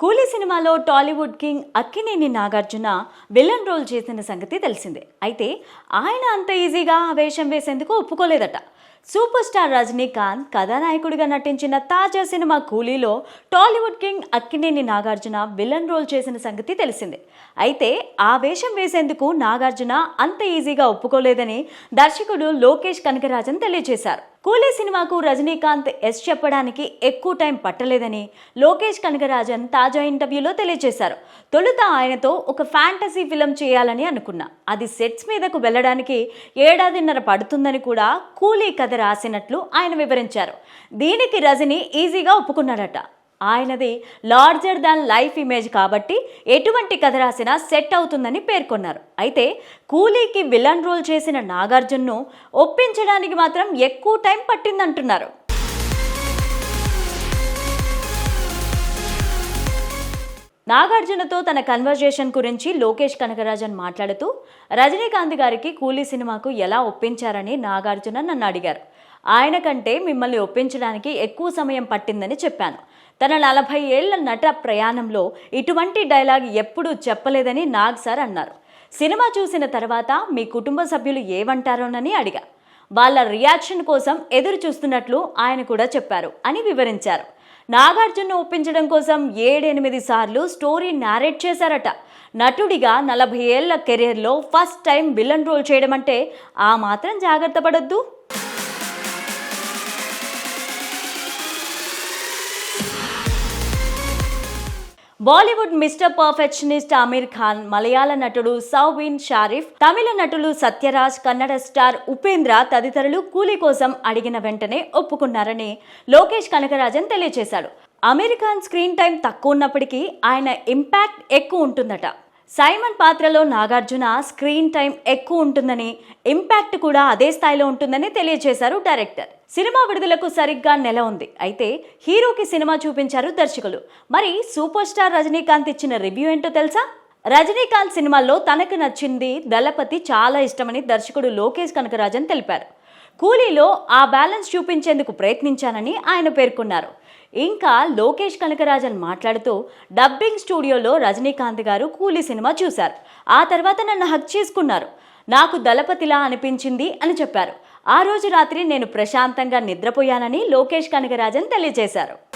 కూలీ సినిమాలో Tollywood king Akkineni Nagarjuna villain role చేసిన సంగతి తెలిసిందే. అయితే ఆయన అంత ఈజీగా ఆ వేషం వేసేందుకు ఒప్పుకోలేదట. సూపర్ స్టార్ రజనీకాంత్ కథానాయకుడిగా నటించిన తాజా cinema కూలీలో Tollywood king Akkineni Nagarjuna villain role చేసిన సంగతి తెలిసిందే. అయితే ఆ వేషం వేసేందుకు నాగార్జున అంత ఈజీగా ఒప్పుకోలేదని దర్శకుడు లోకేష్ కనకరాజన్ తెలియజేశారు. కూలీ సినిమాకు రజనీకాంత్ ఎస్ చెప్పడానికి ఎక్కువ టైం పట్టలేదని లోకేష్ కనకరాజన్ తాజా ఇంటర్వ్యూలో తెలియజేశారు. తొలుత ఆయనతో ఒక ఫ్యాంటసీ ఫిలం చేయాలని అనుకున్నా. అది సెట్స్ మీదకు వెళ్ళడానికి ఏడాదిన్నర పడుతుందని కూడా కూలీ కథ రాసినట్లు ఆయన వివరించారు. దీనికి రజని ఈజీగా ఒప్పుకున్నాడట. ఆయనది లార్జర్ దాన్ లైఫ్ ఇమేజ్ కాబట్టి ఎటువంటి కథ రాసినా సెట్ అవుతుందని పేర్కొన్నారు. అయితే కూలీకి విలన్ రోల్ చేసిన నాగార్జున్ను ఒప్పించడానికి మాత్రం ఎక్కువ టైం పట్టిందంటున్నారు. నాగార్జునతో తన కన్వర్జేషన్ గురించి లోకేష్ కనకరాజన్ మాట్లాడుతూ రజనీకాంత్ గారికి కూలీ సినిమాకు ఎలా ఒప్పించారని నాగార్జున నన్ను అడిగారు. ఆయన కంటే మిమ్మల్ని ఒప్పించడానికి ఎక్కువ సమయం పట్టిందని చెప్పాను. తన నలభై ఏళ్ళ నట ప్రయాణంలో ఇటువంటి డైలాగ్ ఎప్పుడూ చెప్పలేదని నాగ్ సార్ అన్నారు. సినిమా చూసిన తర్వాత మీ కుటుంబ సభ్యులు ఏమంటారోనని అడిగా. వాళ్ళ రియాక్షన్ కోసం ఎదురు చూస్తున్నట్లు ఆయన కూడా చెప్పారు అని వివరించారు. నాగార్జున ఒప్పించడం కోసం ఏడెనిమిది సార్లు స్టోరీ నారేట్ చేశారట. నటుడిగా నలభై ఏళ్ళ కెరీర్లో ఫస్ట్ టైం విలన్ రోల్ చేయడం అంటే ఆ మాత్రం జాగ్రత్త పడొద్దు. Bollywood mister perfectionist Aamir Khan మలయాళ నటుడు సౌబిన్ షారిఫ్ తమిళ నటులు సత్యరాజ్ కన్నడ స్టార్ ఉపేంద్ర తదితరులు కూలీ కోసం అడిగిన వెంటనే ఒప్పుకున్నారని లోకేష్ కనకరాజన్ తెలియజేశాడు. అమీర్ ఖాన్ స్క్రీన్ టైం తక్కువ ఉన్నప్పటికీ ఆయన ఇంపాక్ట్ ఎక్కువ ఉంటుందట. సైమన్ పాత్రలో నాగార్జున స్క్రీన్ టైం ఎక్కువ ఉంటుందని ఇంపాక్ట్ కూడా అదే స్థాయిలో ఉంటుందని తెలియజేశారు డైరెక్టర్. సినిమా విడుదలకు సరిగ్గా నెల ఉంది. అయితే హీరోకి సినిమా చూపించారు దర్శకులు. మరి సూపర్ స్టార్ రజనీకాంత్ ఇచ్చిన రివ్యూ ఏంటో తెలుసా? రజనీకాంత్ సినిమాల్లో తనకు నచ్చింది దళపతి చాలా ఇష్టమని దర్శకుడు లోకేష్ కనకరాజన్ తెలిపారు. కూలీలో ఆ బ్యాలెన్స్ చూపించేందుకు ప్రయత్నించానని ఆయన పేర్కొన్నారు. ఇంకా లోకేష్ కనకరాజన్ మాట్లాడుతూ డబ్బింగ్ స్టూడియోలో రజనీకాంత్ గారు కూలీ సినిమా చూశారు. ఆ తర్వాత నన్ను హక్ చేసుకున్నారు. నాకు దళపతిలా అనిపించింది అని చెప్పారు. ఆ రోజు రాత్రి నేను ప్రశాంతంగా నిద్రపోయానని లోకేష్ కనకరాజన్ తెలియజేశారు.